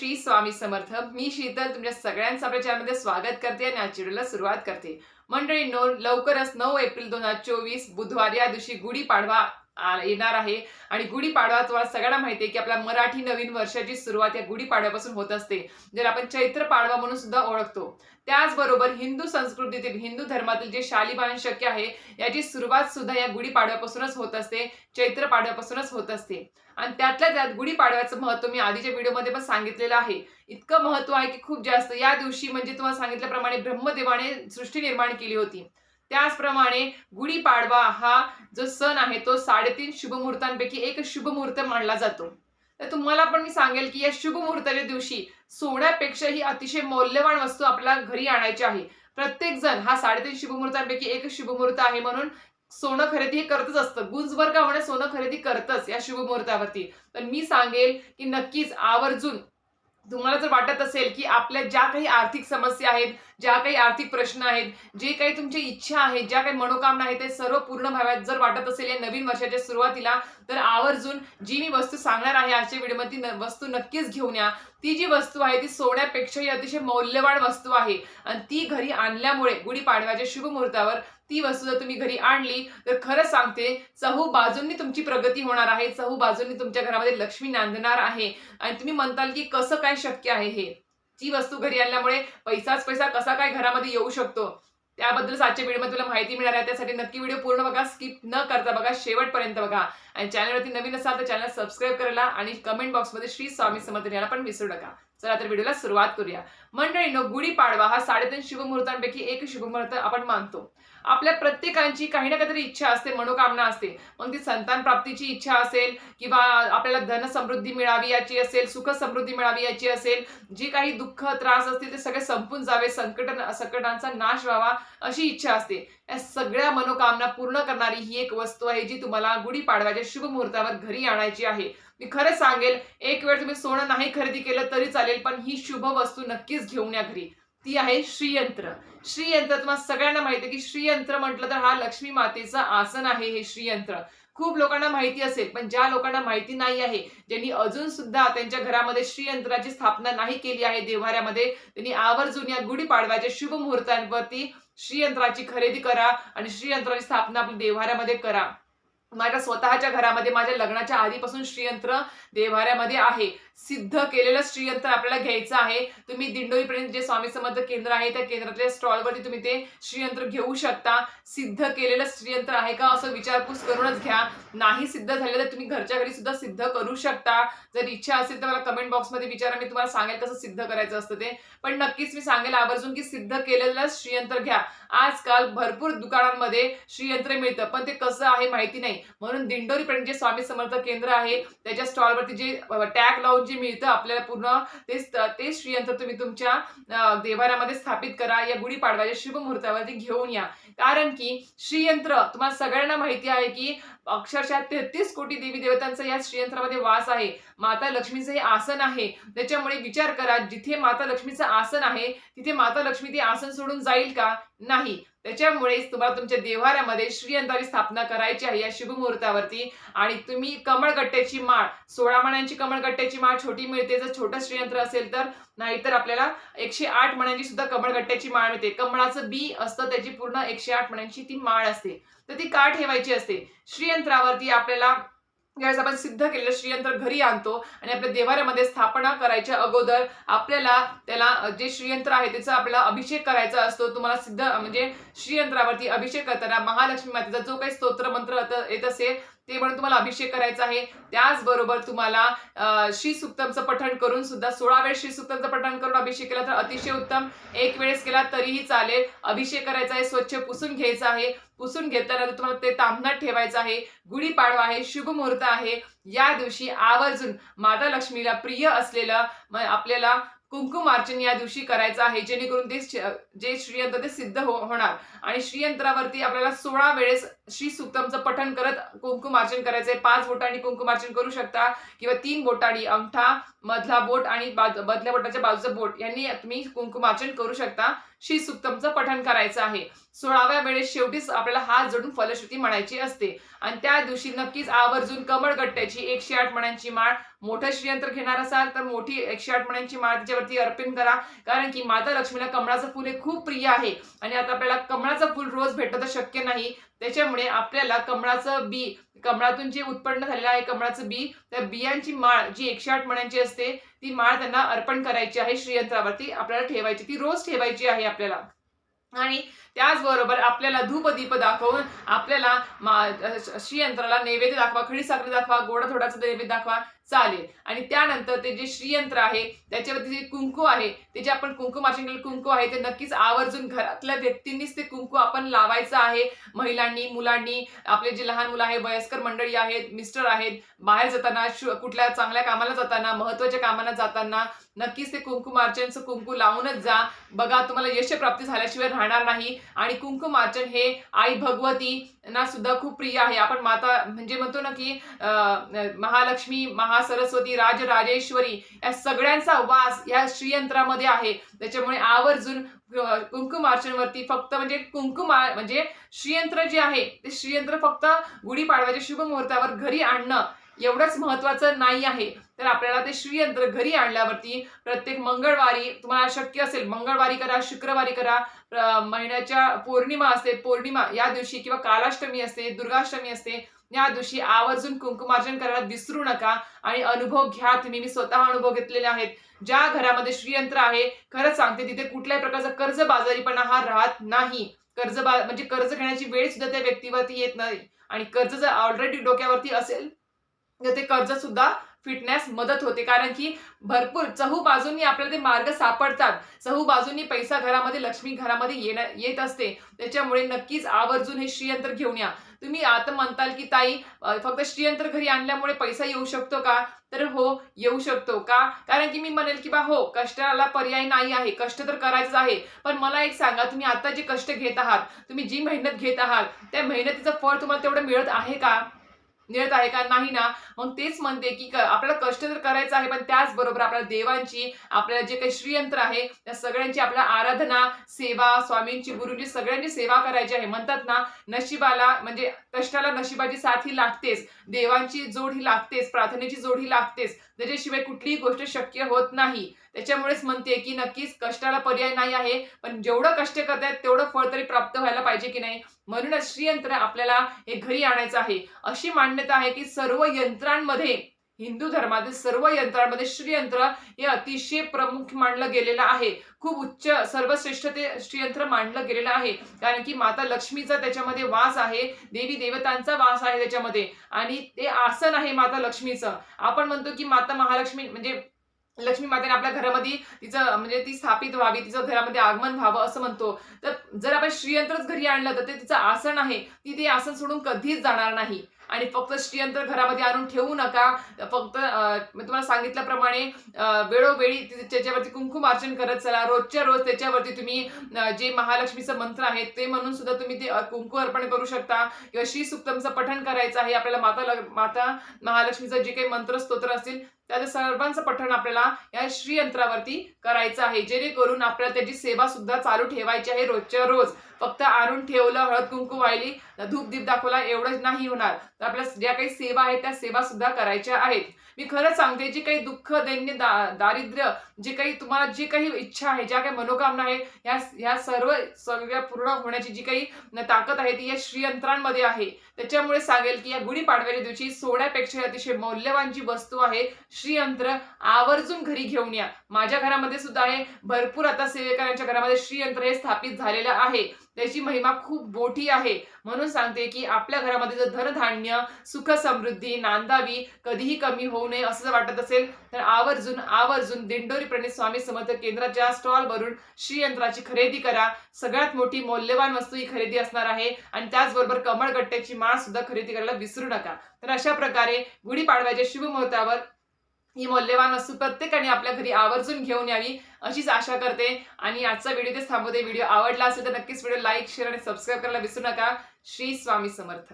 श्री स्वामी समर्थ. मी शीतल तुमच्या सगळ्यांचं आपल्या चॅनलमध्ये स्वागत करते आणि आजच्या व्हिडिओला सुरुवात करते. मंडळी नो लवकरच नऊ एप्रिल दोन हजार चोवीस बुधवार या दिवशी गुढीपाडवा येणार आहे. आणि गुढीपाडवा तुम्हाला सगळ्यांना माहिती आहे की आपल्या मराठी नवीन वर्षाची सुरुवात या गुढीपाडव्यापासून होत असते ज्याला आपण चैत्र पाडवा म्हणून सुद्धा ओळखतो. त्याचबरोबर हिंदू संस्कृतीतील हिंदू धर्मातील जे शालिबान शक्य आहे याची सुरुवात सुद्धा या गुढीपाडव्यापासूनच होत असते चैत्र पाडव्यापासूनच होत असते. आणि त्यातल्या त्यात गुढीपाडव्याचं महत्त्व मी आधीच्या व्हिडिओमध्ये पण सांगितलेलं आहे. इतकं महत्त्व आहे की खूप जास्त. या दिवशी म्हणजे तुम्हाला सांगितल्याप्रमाणे ब्रह्मदेवाने सृष्टी निर्माण केली होती. त्याचप्रमाणे गुढीपाडवा हा जो सण आहे तो साडेतीन शुभमुहूर्तांपैकी एक शुभमुहूर्त मानला जातो. तर तुम्हाला पण मी सांगेल की या शुभमुहूर्ताच्या दिवशी सोन्यापेक्षा ही अतिशय मौल्यवान वस्तू आपल्या घरी आणायची आहे. प्रत्येक जण हा साडेतीन शुभमुहूर्तांपैकी एक शुभमुहूर्त आहे म्हणून सोनं खरेदी हे करतच असतं. गुंजभर का म्हणे सोनं खरेदी करतच या शुभमुहूर्तावरती. तर मी सांगेल की नक्कीच आवर्जून तुम्हाला जर वाटत असेल की आपल्या ज्या काही आर्थिक समस्या आहेत ज्या काही आर्थिक प्रश्न आहेत जे काही तुमच्या इच्छा आहेत ज्या काही मनोकामना आहेत ते सर्व पूर्ण व्हाव्यात जर वाटत असेल या नवीन वर्षाच्या सुरुवातीला तर आवर्जून जी मी वस्तू सांगणार आहे आजच्या व्हिडिओमध्ये ती वस्तू नक्कीच घेऊन या. ती जी वस्तू आहे ती सोन्यापेक्षाही अतिशय मौल्यवान वस्तू आहे. आणि ती घरी आणल्यामुळे गुढीपाडव्याच्या शुभ मुहूर्तावर ती वस्तू जर तुम्ही घरी आणली तर खरं सांगते चहू बाजूंनी तुमची प्रगती होणार आहे. चहू बाजूंनी तुमच्या घरामध्ये लक्ष्मी नांदणार आहे. आणि तुम्ही म्हणताल की कसं काय शक्य आहे हे? ती वस्तू घरी आणल्यामुळे पैसाच पैसा कसा काय घरामध्ये येऊ शकतो? त्याबद्दल आजच्या व्हिडिओमध्ये तुला माहिती मिळणार आहे. त्यासाठी नक्की व्हिडिओ पूर्ण बघा स्किप न करता बघा शेवटपर्यंत बघा. आणि चॅनलवरती नवीन असाल तर चॅनल सबस्क्राईब करायला आणि कमेंट बॉक्समध्ये श्री स्वामी समर्थ लिहायला पण विसरू नका. चला तर व्हिडिओला सुरुवात करूया. मंडळीनो गुढीपाडवा हा साडेतीन शुभमुहूर्तांपैकी एक शुभमुहूर्त आपण मानतो. आपल्या प्रत्येकांची काही ना काहीतरी इच्छा असते मनोकामना असते. मग ती संतान प्राप्तीची इच्छा असेल किंवा आपल्याला धन समृद्धी मिळावी याची असेल सुख समृद्धी मिळावी याची असेल जी काही दुःख त्रास असतील ते सगळे संपून जावे संकट संकटांचा नाश व्हावा अशी इच्छा असते. या सगळ्या मनोकामना पूर्ण करणारी ही एक वस्तू आहे जी तुम्हाला गुढीपाडव्याच्या शुभ मुहूर्तावर घरी आणायची आहे. मी खरं सांगेल एक वेळ तुम्ही सोनं नाही खरेदी केलं तरी चालेल पण ही शुभ वस्तू नक्कीच घेऊन या घरी. ती आहे श्रीयंत्र. श्रीयंत्र तुम्हाला सगळ्यांना माहिती आहे की श्रीयंत्र म्हटलं तर हा लक्ष्मी मातेचं आसन आहे हे श्रीयंत्र. खूप लोकांना माहिती असेल पण ज्या लोकांना माहिती नाही आहे ज्यांनी अजून सुद्धा त्यांच्या घरामध्ये श्रीयंत्राची स्थापना नाही केली आहे देव्हाऱ्यामध्ये त्यांनी आवर्जून या गुढीपाडव्याच्या शुभ मुहूर्तांवरती श्रीयंत्राची खरेदी करा आणि श्रीयंत्राची स्थापना आपल्या देव्हाऱ्यामध्ये करा. माझ्या स्वतःच्या घरामध्ये माझ्या लग्नाच्या आधीपासून श्रीयंत्र देव्हाऱ्यामध्ये आहे. सिद्ध केलेलं श्रीयंत्र आपल्याला घ्यायचं आहे. तुम्ही दिंडोईपर्यंत जे स्वामी समर्थ केंद्र आहे त्या केंद्रातल्या स्टॉलवरती तुम्ही ते श्रीयंत्र घेऊ शकता. सिद्ध केलेलं श्रीयंत्र आहे का असं विचारपूस करूनच घ्या. नाही सिद्ध झालं तर तुम्ही घरच्या घरी सुद्धा सिद्ध करू शकता. जर इच्छा असेल तर मला कमेंट बॉक्समध्ये विचारा मी तुम्हाला सांगेल कसं सिद्ध करायचं असतं ते. पण नक्कीच मी सांगेल आवर्जून की सिद्ध केलेलं श्रीयंत्र घ्या. आजकाल भरपूर दुकानांमध्ये श्रीयंत्र मिळतं पण ते कसं आहे माहिती नाही. म्हणून दिंडोरीपर्यंत जे स्वामी समर्थ केंद्र आहे त्याच्या स्टॉलवरती जे टॅग लावून जे मिळतं आपल्याला पूर्ण ते ते श्रीयंत्र तुम्ही तुमच्या अं, देवाऱ्यामध्ये स्थापित करा या गुढीपाडव्याच्या शुभ मुहूर्तावरती घेऊन या. कारण की श्रीयंत्र तुम्हाला सगळ्यांना माहिती आहे की अक्षरशः तेहतीस कोटी देवी देवतांचा या श्रीयंत्रामध्ये वास आहे. माता लक्ष्मीचं हे आसन आहे. त्याच्यामुळे विचार करा जिथे माता लक्ष्मीचं आसन आहे तिथे माता लक्ष्मी ते आसन सोडून जाईल का? नाही. त्याच्यामुळेच तुम्हाला तुमच्या देव्हाऱ्यामध्ये श्रीयंत्राची स्थापना करायची आहे या शुभमुहूर्तावरती. आणि तुम्ही कमळगट्ट्याची माळ सोळा मण्यांची कमळगट्ट्याची माळ छोटी मिळते. जर छोटं श्रीयंत्र असेल तर नाहीतर आपल्याला एकशे आठ मण्यांची सुद्धा कमळगट्ट्याची माळ मिळते. कमळाचं बी असतं त्याची पूर्ण एकशे आठ मण्यांची ती माळ असते. तर ती का ठेवायची असते? श्रीयंत्रावरती आपल्याला ज्यावेळेस आपण सिद्ध केलेलं श्रीयंत्र घरी आणतो आणि आपल्या देवाऱ्यामध्ये स्थापना करायच्या अगोदर आपल्याला त्याला जे श्रीयंत्र आहे त्याचा आपल्याला अभिषेक करायचा असतो. तुम्हाला सिद्ध म्हणजे श्रीयंत्रावरती अभिषेक करताना महालक्ष्मी मातेचा जो काही स्तोत्र मंत्र येत असेल ते म्हणून तुम्हाला अभिषेक करायचा आहे. त्याचबरोबर तुम्हाला श्री सुक्तमचं पठण करून सुद्धा सोळा वेळ श्री सुक्तमचं पठण करून अभिषेक केला तर अतिशय उत्तम. एक वेळेस केला तरीही चालेल. अभिषेक करायचा आहे स्वच्छ पुसून घ्यायचा आहे. पुसून घेताना तुम्हाला ते तांबणात ठेवायचं आहे गुढीपाडवा आहे शुभमुहूर्त आहे. या दिवशी आवर्जून माता लक्ष्मीला प्रिय असलेलं आपल्याला आपल्याला कुंकुमार्चन या दिवशी करायचं आहे जेणेकरून ते जे श्रीयंत्र ते सिद्ध हो होणार. आणि श्रीयंत्रावरती आपल्याला सोळा वेळेस श्री सुक्तमचं पठण करत कुंकुमार्चन करायचंय. पाच बोटांनी कुंकुमार्चन करू शकता. किंवा तीन बोटांनी अंगठा मधला बोट आणि मधल्या बोटाच्या बाजूचं बोट. यांनी तुम्ही कुंकुमार्चन करू शकता. श्री सुक्तमचं पठण करायचं आहे. सोळाव्या वेळेस शेवटीच आपल्याला हात जोडून फलश्रुती म्हणायची असते. आणि त्या दिवशी नक्कीच आवर्जून कमळगट्ट्याची एकशे आठ मण्यांची माळ मोठं श्रीयंत्र घेणार असाल तर मोठी एकशे आठ मण्यांची माळ तिच्यावरती अर्पण करा. कारण की माता लक्ष्मीला कमळाचं फुल हे खूप प्रिय आहे. आणि आता आपल्याला कमळाचं फुल रोज भेटणं तर शक्य नाही. त्याच्यामुळे आपल्याला कमळाचं बी कमळातून जे उत्पन्न झालेलं आहे कमळाचं बी त्या बियांची माळ जी एकशे आठ मण्यांची असते ती माळ त्यांना अर्पण करायची आहे श्रीयंत्रावरती. आपल्याला ठेवायची ती रोज ठेवायची आहे आपल्याला. आणि त्याचबरोबर आपल्याला धूप दीप दाखवून आपल्याला मा- श्रीयंत्राला नैवेद्य दाखवा खडी साखर दाखवा गोडा थोडाचा नैवेद्य दाखवा. चालेल. आणि त्यानंतर ते जे श्रीयंत्र आहे त्याच्यावरती जे कुंकू आहे ते जे आपण कुंकुमार्चन केलेलं कुंकू आहे ते नक्कीच आवर्जून घरातल्या व्यक्तींनीच ते कुंकू आपण लावायचं आहे. महिलांनी मुलांनी आपले जे लहान मुलं आहे वयस्कर मंडळी आहेत मिस्टर आहेत बाहेर जाताना कुठल्या चांगल्या कामाला जाताना महत्त्वाच्या कामाला जाताना नक्कीच ते कुंकू मार्चनचं कुंकू लावूनच जा. बघा तुम्हाला यशप्राप्ती झाल्याशिवाय राहणार नाही. आणि कुंकू मार्चन हे आई भगवती ना सुद्धा खूप प्रिय आहे. आपण माता म्हणजे म्हणतो ना की महालक्ष्मी महासरस्वती राजराजेश्वरी या सगळ्यांचा वास या श्रीयंत्रामध्ये आहे. त्याच्यामुळे आवर्जून कुंकुम कुंकुमार्चनवरती फक्त म्हणजे कुंकुमा म्हणजे श्रीयंत्र जे आहे ते श्रीयंत्र फक्त गुढीपाडव्याच्या शुभ मुहूर्तावर घरी आणणं एवढंच महत्वाचं नाही आहे. तर आपल्याला ते श्रीयंत्र घरी आणल्यावरती प्रत्येक मंगळवारी तुम्हाला शक्य असेल मंगळवारी करा शुक्रवारी करा महिन्याच्या पौर्णिमा असते पौर्णिमा या दिवशी किंवा कालाष्टमी असते दुर्गाष्टमी असते या दिवशी आवर्जून कुंकुमार्जन करायला विसरू नका आणि अनुभव घ्या तुम्ही. मी स्वतः अनुभव घेतलेले आहेत. ज्या घरामध्ये श्रीयंत्र आहे खरंच सांगते तिथे कुठल्याही प्रकारचा कर्ज बाजारीपणा हा राहत नाही. कर्ज बा म्हणजे कर्ज घेण्याची वेळ सुद्धा त्या व्यक्तीवरती येत नाही. आणि कर्ज जर ऑलरेडी डोक्यावरती असेल म्हणजे ते कर्ज सुद्धा फिटण्यास मदत होते. कारण की भरपूर चहू बाजूंनी आपल्याला ते मार्ग सापडतात. चहू बाजूंनी पैसा घरामध्ये लक्ष्मी घरामध्ये येणार येत असते. त्याच्यामुळे नक्कीच आवर्जून हे श्रीयंत्र घेऊन या. तुम्ही आता म्हणताल की ताई फक्त श्रीयंत्र घरी आणल्यामुळे पैसा येऊ शकतो का? तर हो येऊ शकतो. का? कारण की मी म्हणेल की बा हो कष्टाला पर्याय नाही आहे. कष्ट तर करायचंच आहे. पण मला एक सांगा तुम्ही आता जे कष्ट घेत आहात तुम्ही जी मेहनत घेत आहात त्या मेहनतीचं फळ तुम्हाला तेवढं मिळत आहे का? मिळत आहे का? नाही ना. मग तेच म्हणते की आपल्याला कष्ट तर करायचं आहे पण त्याचबरोबर आपल्या देवांची आपल्याला जे काही श्रीयंत्र आहे त्या सगळ्यांची आपल्या आराधना सेवा स्वामींची गुरुंची सगळ्यांची सेवा करायची आहे. म्हणतात ना नशिबाला म्हणजे कष्टाला नशिबाची साथ ही लागतेच. देवांची जोड ही लागतेच प्रार्थनेची जोड ही लागतेच. त्याच्याशिवाय कुठलीही गोष्ट शक्य होत नाही. त्याच्यामुळेच म्हणते की नक्कीच कष्टाला पर्याय नाही आहे पण जेवढं कष्ट करतायत तेवढं फळ तरी प्राप्त व्हायला पाहिजे की नाही? म्हणूनच श्रीयंत्र आपल्याला हे घरी आणायचं आहे. अशी मान्यता आहे की सर्व यंत्रांमध्ये हिंदू धर्मातील सर्व यंत्रांमध्ये श्रीयंत्र हे अतिशय प्रमुख मानलं गेलेलं आहे. खूप उच्च सर्वश्रेष्ठ ते श्रीयंत्र मानलं गेलेलं आहे. कारण की माता लक्ष्मीचा त्याच्यामध्ये वास आहे देवी देवतांचा वास आहे त्याच्यामध्ये. आणि ते आसन आहे माता लक्ष्मीचं. आपण म्हणतो की माता महालक्ष्मी म्हणजे लक्ष्मी मातेने आपल्या घरामध्ये तिचं म्हणजे ती स्थापित व्हावी तिचं घरामध्ये आगमन व्हावं असं म्हणतो. तर जर आपण श्रीयंत्रच घरी आणलं तर ते तिचं आसन आहे. ती ते आसन सोडून कधीच जाणार नाही. आणि फक्त श्रीयंत्र घरामध्ये आणून ठेवू नका. फक्त मी तुम्हाला सांगितल्याप्रमाणे वेळोवेळी त्याच्यावरती कुंकुम अर्चन करत चला. रोजच्या रोज त्याच्यावरती तुम्ही जे महालक्ष्मीचं मंत्र आहे ते म्हणून सुद्धा तुम्ही ते कुंकू अर्पण करू शकता. किंवा श्री सुक्तमचं पठण करायचं आहे. आपल्याला माता माता महालक्ष्मीचं जे काही मंत्र स्तोत्र असतील त्या सर्वांचं पठण आपल्याला या श्रीयंत्रावरती करायचं आहे. जेणेकरून आपल्याला त्याची सेवा सुद्धा चालू ठेवायची आहे रोजच्या रोज. फक्त आणून ठेवलं हळद कुंकू वाहिली धूप दीप दाखवला एवढंच नाही होणार. तर आपल्या ज्या काही सेवा आहेत त्या सेवा सुद्धा करायच्या आहेत. मी खरंच सांगते जे काही दुःख दैन्य दा दारिद्र्य जे काही तुम्हाला जे काही इच्छा आहे ज्या काही मनोकामना आहे ह्या ह्या सर्व सगळ्या पूर्ण होण्याची जी काही ताकद आहे ती या श्रीयंत्रांमध्ये आहे. त्याच्यामुळे सांगेल की या गुढीपाडव्याच्या दिवशी सोड्यापेक्षा अतिशय मौल्यवान जी वस्तू आहे श्रीयंत्र आवर्जून घरी घेऊन या. माझ्या घरामध्ये सुद्धा आहे भरपूर आता सेवेकरांच्या घरामध्ये श्रीयंत्र हे स्थापित झालेलं आहे. त्याची महिमा खूप मोठी आहे. म्हणून सांगते की आपल्या घरामध्ये जर धनधान्य सुख समृद्धी नांदावी कधीही कमी हो होऊ नये असं जर वाटत असेल तर आवर्जून आवर्जून दिंडोरी प्रणित स्वामी समर्थ केंद्राच्या स्टॉलवरून श्रीयंत्राची खरेदी करा. सगळ्यात मोठी मौल्यवान वस्तू ही खरेदी असणार आहे आणि त्याचबरोबर कमळगट्ट्याची माळ सुद्धा खरेदी करायला विसरू नका. तर अशा प्रकारे गुढीपाडव्याच्या शुभमुहूर्तावर ही मौल्यवान वस्तू प्रत्येकाने आपल्या घरी आवर्जून घेऊन यावी अशीच आशा करते. आणि आजचा व्हिडिओ तेच थांबवते. व्हिडिओ आवडला असेल तर नक्कीच व्हिडिओ लाईक शेअर आणि सबस्क्राईब करायला विसरू नका. श्री स्वामी समर्थ.